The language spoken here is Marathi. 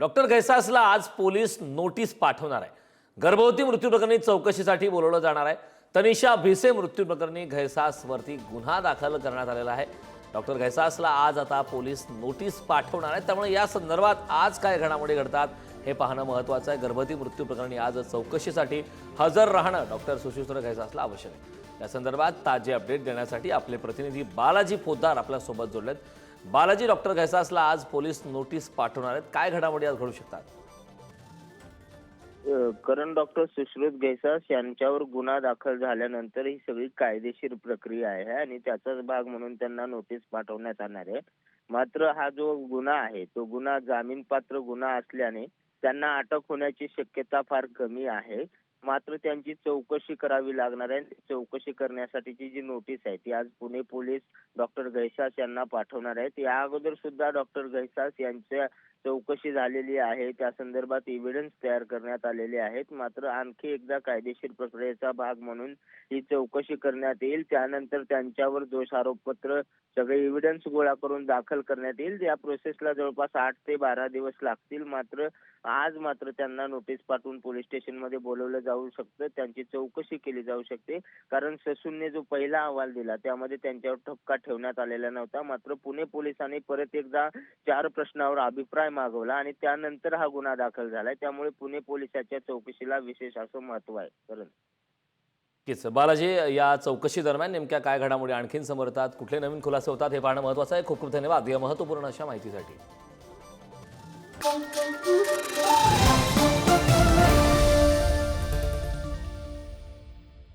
डॉक्टर घैसासला आज पोलीस नोटीस पाठवणार आहे. गर्भवती मृत्यू प्रकरणी चौकशीसाठी बोलवलं जाणार आहे. तनिषा भिसे मृत्यू प्रकरणी घैसासवरती गुन्हा दाखल करण्यात आलेला आहे. डॉक्टर घैसासला आज आता पोलीस नोटीस पाठवणार आहे. त्यामुळे या संदर्भात आज काय घडामोडी घडतात हे पाहणं महत्त्वाचं आहे. गर्भवती मृत्यू प्रकरणी आज चौकशीसाठी हजर राहणं डॉक्टर सुशिस्त्र घैसासला आवश्यक आहे. या संदर्भात ताजे अपडेट देण्यासाठी आपले प्रतिनिधी बालाजी पोद्दार आपल्यासोबत जोडलेत. बालाजी डॉक्टर घैसासला आज पोलीस नोटीस पाठवणार आहेत. काय घडामोडी आज घडू शकतात? करण डॉक्टर सुश्रुत घैसास यांच्यावर गुन्हा दाखल झाल्यानंतर ही सगळी कायदेशीर प्रक्रिया आहे आणि त्याचाच भाग म्हणून त्यांना नोटीस पाठवण्यात येणार आहे. मात्र हा जो गुन्हा आहे तो गुन्हा जामीनपात्र गुन्हा असल्याने त्यांना अटक होण्याची शक्यता फार कमी आहे. मात्र त्यांची चौकशी करावी लागणार आहे. चौकशी करण्यासाठीची जी नोटीस आहे ती आज पुणे पोलीस डॉक्टर घैसास यांना पाठवणार आहेत या अगोदर सुद्धा डॉक्टर घैसास यांच्या चौकशी झालेली आहे. त्या संदर्भात एव्हिडन्स तयार करण्यात आलेले आहेत. मात्र आणखी एकदा कायदेशीर प्रक्रियेचा भाग म्हणून ही चौकशी करण्यात येईल. त्यानंतर त्यांच्यावर दोष आरोपपत्र सगळे एव्हिडन्स गोळा करून दाखल करण्यात येईल. या प्रोसेसला जवळपास आठ ते बारा दिवस लागतील. मात्र आज मात्र त्यांना नोटीस पाठवून पोलीस स्टेशनमध्ये बोलवलं जाऊ शकतं त्यांची चौकशी केली जाऊ शकते. कारण ससूनने जो पहिला अहवाल दिला त्यामध्ये त्यांच्यावर ठपका ठेवण्यात आलेला नव्हता. मात्र पुणे पोलिसांनी परत एकदा चार प्रश्नावर अभिप्राय मागवला आणि त्यानंतर हा गुन्हा दाखल झालाय त्यामुळे पुणे पोलिसाच्या चौकशीला विशेष असं महत्त्व आहे. कारण. नक्कीच. बालाजी या चौकशी दरम्यान नेमक्या काय घडामोडी आणखीन समोर कुठले नवीन खुलासे होतात? हे पाहणं महत्वाचं आहे. खूप खूप धन्यवाद या महत्त्वपूर्ण अशा माहितीसाठी.